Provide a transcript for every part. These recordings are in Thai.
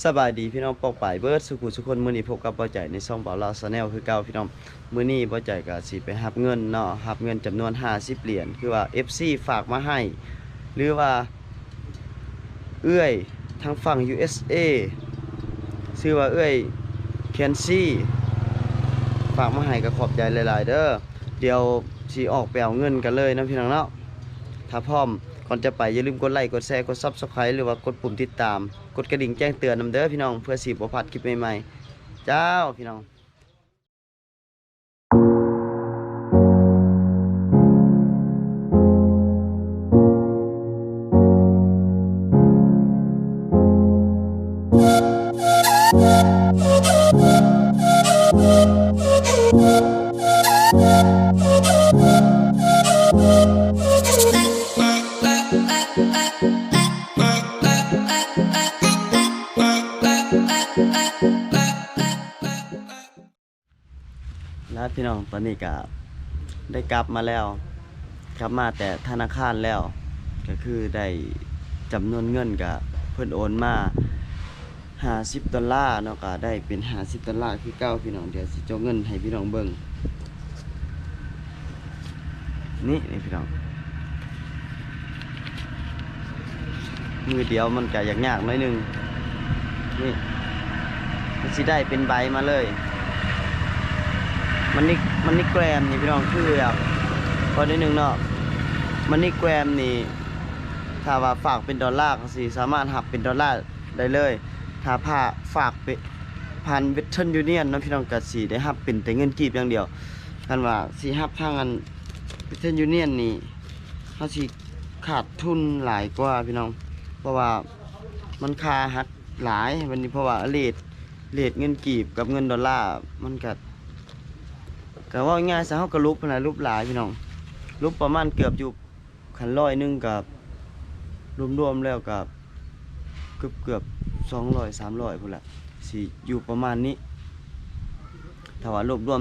สบายดีพี่น้องปอกป่ายเบิร์ดสุขุสุคนมือนี้พบกับบ่ใจในช่องเบาลาวชาแนลคือเก่าพี่น้องมือนี้บ่ใจก็สิไปรับเงินเนาะรับเงินจำนวน50เหรียญคือว่า FC ฝากมาให้ หรือว่า เอื้อยทางฝั่ง USA ชื่อว่าเอื้อยเคนซี่ฝากมาให้ก็ขอบใจหลาย ๆ เด้อเดี๋ยวสิออกไปเอาเงินกันเลยนะพี่น้องเนาะถ้าพร้อมก่อนจะไปอย่าลืมกดไลค์กดแชร์กด Subscribe หรือว่ากดปุ่มติดตาม กดกระดิ่งแจ้งเตือนนำเด้อพี่น้องเพื่อสีบ่พลาดคลิปใหม่ๆ เจ้าพี่น้อง พี่น้องตอนนี้ก็ได้กลับมาแล้วกลับมาแต่ธนาคารแล้ว ก็คือได้จำนวนเงินกับเพิ่อนโอนมา50ดอลลาร์เนาะก็ได้เป็น50ดอลลาร์คือเก้าพี่น้องเดี๋ยวสิเจ้าเงินให้พี่น้องเบิ่งนี่นี่พี่น้องมือเดียวมันก็ยากๆหน่อยนึงนี่มันสิได้เป็นใบมาเลย มันนี่มันนี่แกรมนี่พี่น้องคือแบบพอได้หนึ่งเนาะมันนี่แกรมนี่ถ้าว่าฝากเป็นดอลลาร์สิสามารถหับเป็นดอลลาร์ได้เลย ถ้าผ่าฝากไปผ่านเวสเทิร์นยูเนียนเนาะพี่น้องก็สิได้หับเป็นแต่เงินกีบอย่างเดียวกันว่าสิหับทางอันเวสเทิร์นยูเนียนนี่เฮาสิขาดทุนหลายกว่าพี่น้อง เพราะว่ามันคาหักหลายวันนี้เพราะว่าเรทเรทเงินกีบกับเงินดอลลาร์มันก็ ก็ว่าง่ายๆซะเฮาก็ลุบพนนะลุบหลายพี่น้องลุบประมาณเกือบอยู่ขันร้อยหนึงกับรวมๆแล้วกับเกือบเกือบสองร้อยสามร้อยพุ่นละสิอยู่ประมาณนี้ถ้าว่ารวบรวม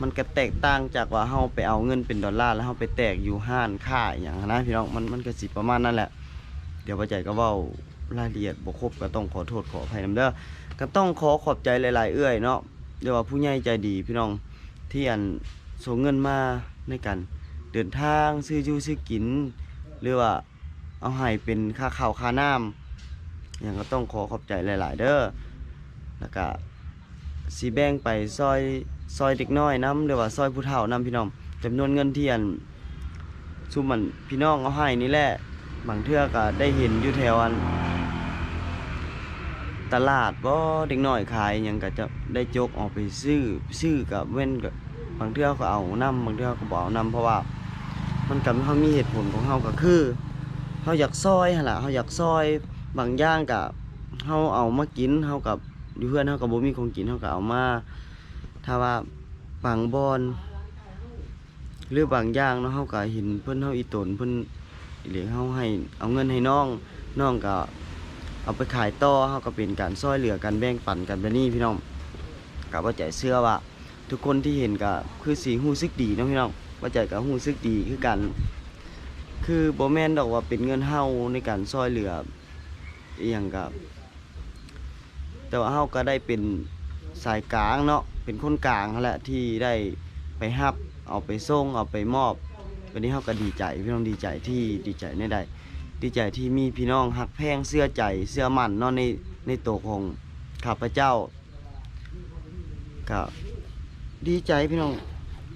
มันก็แตกต่างจากว่าเฮาไปเอาเงินเป็นดอลลาร์แล้วเฮาไปแตกอยู่ห้านค่าอย่างนั้นนะพี่น้องมันมันก็สิประมาณนั้นแหละ เดี๋ยวป้าใจก็เว้ารายละเอียดบ่ครบก็ต้องขอโทษขออภัยนำเด้อก็ต้องขอขอบใจหลาย ๆ เอื้อยเนาะเดี๋ยวว่าผู้ใหญ่ใจดีพี่น้อง ที่อันส่งเงินมาในการเดินทางซื้ออยู่ซื้อกิน หรือว่าเอาให้เป็นค่าข้าวค่าน้ำอย่างก็ต้องขอขอบใจหลาย ๆ เด้อแล้วก็สีแบ่งไปซอยซอยเด็กน้อยน้ำหรือว่าซอยผู้เฒ่าน้ำพี่น้องจำนวนเงินที่อันซุมมันพี่น้องเอาให้นี่แหละบางเทื่อก็ได้เห็นอยู่แถวอันตลาดบ่เด็กน้อยขายยังก็จะได้จกออกไปซื้อซื้อกับเว้นกับ บางเทื่อก็เอานํบางเทื่อก็บ่เอานํเพราะว่า มันก็เฮามีเหตุผลของเฮาก็คือเฮาอยากซอยหั่นล่ะเฮาอยากซอยบางอย่างก็เฮาเอามากินเฮากับอยู่เพื่อนเฮาก็บ่มีของกินเฮาก็เอามา ถ้าว่าบางบอนหรือบางอย่างเนาะเฮาก็เห็นเพิ่นเฮาอีตนเพิ่นเหลียงเฮาให้เอาเงินให้น้องน้องก็เอาไปขายต่อเฮาก็เป็นการซอยเหลือกันแบ่งปันกันแบบนี้พี่น้องกับว่าใจเชื่อว่า ทุกคนที่เห็นก็คือสีหูซึกดีเนาะพี่น้องว่าใจก็หู้ซึกดีคือกัน คือโบแมนดอกว่าเป็นเงินเฮาในการซอยเหลืออีหยังกับ แต่ว่าเฮาก็ได้เป็นสายกลางเนาะเป็นคนกลางแหละที่ได้ไปฮับเอาไปส่งเอาไปมอบวันนี้เฮาก็ดีใจพี่น้องดีใจที่ดีใจในใดดีใจที่มีพี่น้องหักแพงเสื้อใจเสื้อมันเนาะในในตัวของข้าพเจ้าก็ ดีใจพี่น้อง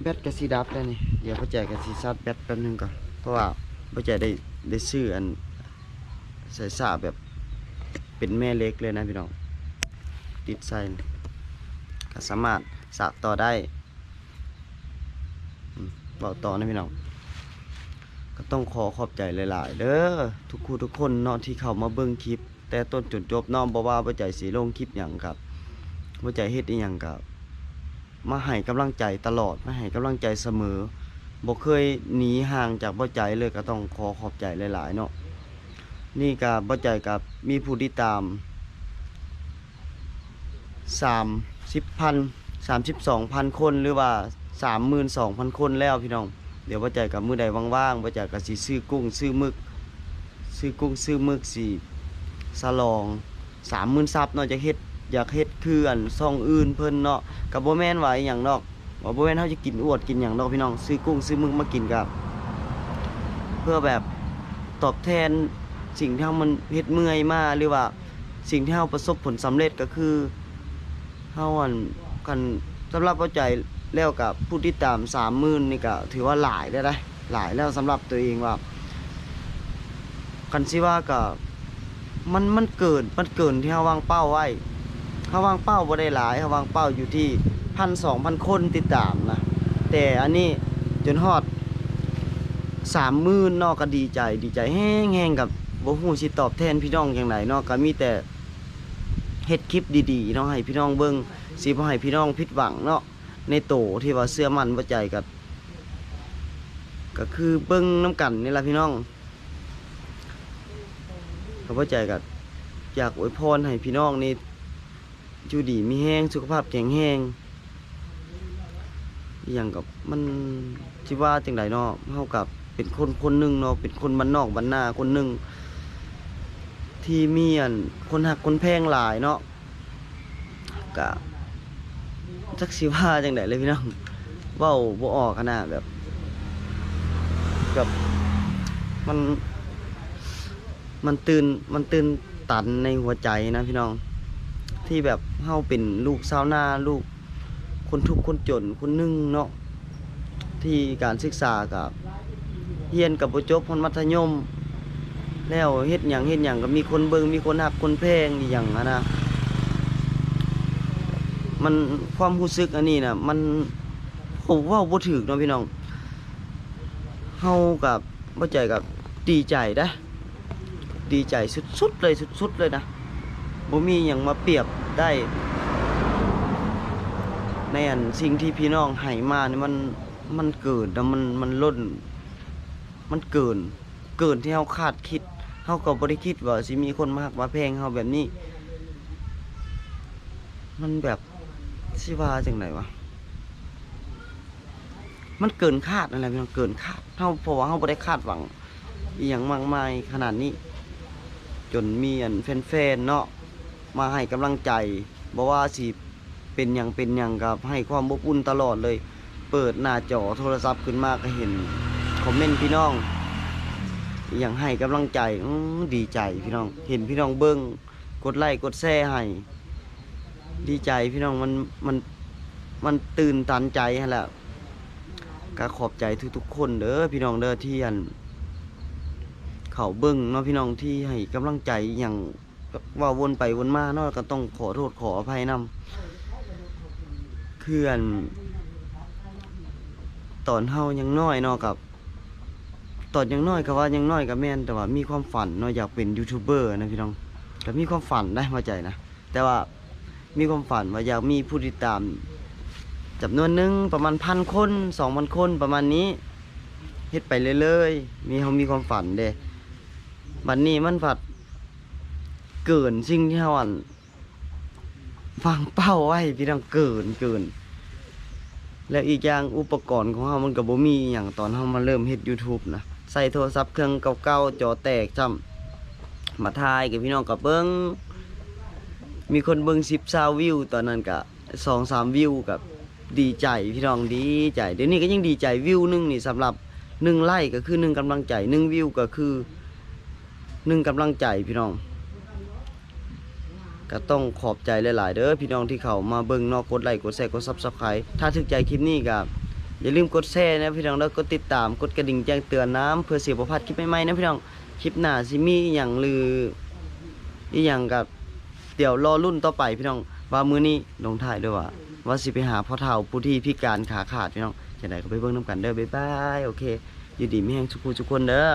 แบตกระสีดับแล้วนี่เดี๋ยวพ่อแจกกระสีซัดแบตแป๊บหนึงก่อนเพราะว่าพ่อแจกได้ได้ซื้ออันใส่สาแบบเป็นแม่เล็กเลยนะพี่น้องติดใส่ก็สามารถสากต่อได้บอกต่อนะพี่น้องก็ต้องขอขอบใจหลาย ๆเด้อทุกคู่ทุกคนเนาะที่เข้ามาเบิ่งคลิป แต่ต้นจนจบเนาะบ่ว่าบ่ใจสิลงคลิปหยังครับบ่ใจเฮ็ดอีหยังครับ มาให้กำลังใจตลอดมาให้กำลังใจเสมอบ่เคยหนีห่างจากบ่ใจเลยก็ต้องขอขอบใจหลายๆเนาะนี่ก็บ่ใจกับมีผู้ติดตาม30,000 32,000คนหรือว่า32,000คนแล้วพี่น้อง เดี๋ยวว่ใจกับมือใดว่างๆว่ใจกับสีซื้อกุ้งซื้อมึก ซื้อกุ้งซื้อมึกสีสลอง30,000ซับเนาะจะเฮ็ด อยากเฮ็ดคืออันซองอื่นเพิ่นเนาะก็บ่แม่นว่าอหยังดอกว่าบ่แมนเฮาจะกินอวดกินหยังดอกพี่น้องซื้อกุ้งซื้อมึกมากินกับ เพื่อแบบตอบแทนสิ่งที่เฮามันเฮ็ดเมื่อยมาหรือว่าสิ่งที่เฮาประสบผลสำเร็จก็คือเฮาอันกันสำหรับเข้าใจแล้วกับผู้ติดตาม30,000นี่ก็ถือว่าหลายได้ได้หลายแล้วสำหรับตัวเองว่ากันสิว่าก็มันมันเกินมันเกินที่เฮาวางเป้าไว้ เฮาวางเป้าบ่ได้หลายเฮาวางเป้าอยู่ที่1,200คนติดตามนะแต่อันนี้จนฮอด30,000เนาะก็ดีใจดีใจแฮงๆกับบ่ฮู้สิตอบแทนพี่น้องจังไดเนาะก็มีแต่เฮ็ดคลิปดีๆเนาะให้พี่น้องเบิ่งสิบ่ให้พี่น้องผิดหวังเนาะในโตที่ว่าเชื่อมันว่าใจกับก็คือเบิ่งน้ำกันนี่แหละพี่น้องก็ว่าใจกับอยากอวยพรให้พี่น้องนี่ อยู่ดีมีแห้งสุขภาพแข็งแรงอย่างกับมันสิว่าจังไดเนาะเฮากับเป็นคนคนหนึ่งเนาะเป็นคนบ้านนอกบ้านนาคนหนึ่งที่มีอันคนหักคนแพงหลายเนาะกะจักสิว่าจังไดเลยพี่น้องเว้าบ่ออกขนาดแบบกับมันมันตื่นมันตื่นตันในหัวใจนะพี่น้อง ที่แบบเฮาเป็นลูกชาวนาลูกคนทุกข์คนจนคนนึ่งเนาะที่การศึกษากับเรียนกับบ่จบคนมัธยม แล้วเฮ็ดหยังเฮ็ดหยังก็มีคนเบิงมีคนฮักคนแพงอย่างอะนะมันความรู้สึกอันนี้นะมันผมว่าบ่ถูกเนาะพี่น้องเฮากับบ่ใจกับดีใจได้ดีใจสุดๆเลยสุดๆเลยนะ บ่มีหยังมาเปรียบได้ ในอันสิ่งที่พี่น้องให้มานี่มันมันเกินแล้วมันมันล้น มันเกิน เกินที่เฮาคาดคิดเฮาก็บ่ได้คิดว่าสิมีคนมาฮักมาแพงเฮาแบบนี้ มันแบบสิว่าจังไดวะมันเกินคาดนั่นแหละพี่น้องเกินคาดเฮาเพราะว่าเฮาบ่ได้คาดหวังอีหยังมากมายขนาดนี้ จนมีอันแฟนๆเนาะ มาให้กำลังใจบ่ว่าสิเป็นหยังเป็นหยังก็ให้ความอบอุ่นตลอดเลย เปิดหน้าจอโทรศัพท์ขึ้นมาก็เห็นคอมเมนต์พี่น้องอย่างให้กำลังใจดีใจพี่น้อง เห็นพี่น้องเบิ้งกดไลค์กดแชร์ให้ดีใจพี่น้องมันมันมันตื่นตันใจฮะแหละก็ขอบใจทุกๆคนเด้อพี่น้องเด้อที่อัน เขาเบิ้งเนาะพี่น้องที่ให้กำลังใจอย่าง ว่าวนไปวนมาเนาะก็ต้องขอโทษขออภัยนำคืออันตอนเฮายังน้อยเนาะกับ ตอนยังน้อยก็ว่ายังน้อยก็แม่นแต่ว่ามีความฝันเนาะอยากเป็นยูทูบเบอร์นะพี่น้องก็มีความฝันได้มาใจนะแต่ว่ามีความฝันว่าอยากมีผู้ติดตามจำนวนหนึ่งประมาณพันคนสองพันคนประมาณนี้เฮ็ดไปเรื่อยๆมีเฮามีความฝันเด้บัดนี้มันผัด เกินสิ่งที่เฮาอันวางเป้าไว้พี่น้องเกินเกิน แล้วอีกอย่างอุปกรณ์ของเฮามันก็บ่มีอย่างตอนเฮามาเริ่มเฮ็ด YouTube นะใส่โทรศัพท์เครื่องเก่าๆจอแตกจำมาถ่ายกับพี่น้องก็เบิ่งมีคนเบิ่ง10 20วิวตอนนั้นก็2 3วิวกับดีใจพี่น้องดีใจเดี๋ยวนี้ก็ยังดีใจวิวหนึ่งนี่สำหรับ1ไลค์ก็คือ1กำลังใจ1วิวก็คือ1กำลังใจพี่น้อง ก็ต้องขอบใจหลาย ๆ เด้อพี่น้องที่เขามาเบิ่งนอกกดไลค์กดแชร์กด Subscribe ถ้าถึกใจคลิปนี้ก็อย่าลืมกดแชร์นะพี่น้องแล้วกดติดตามกดกระดิ่งแจ้งเตือนน้ำเพื่อเสียบพลาดคลิปใหม่ๆนะพี่น้องคลิปหน้าสิมีอย่างหรืออีหยังกับเดี๋ยวรอรุ่นต่อไปพี่น้องว่ามื้อนี้ลงท้ายด้วยว่าว่าสิไปหาพ่อเฒ่าผู้ที่พิการขาขาดพี่น้องจังไดก็ไปเบิ่งนํกันเด้อบ๊ายบายโอเค อยู่ดีไมีแฮงทุกผู้ทุกคนเด้อ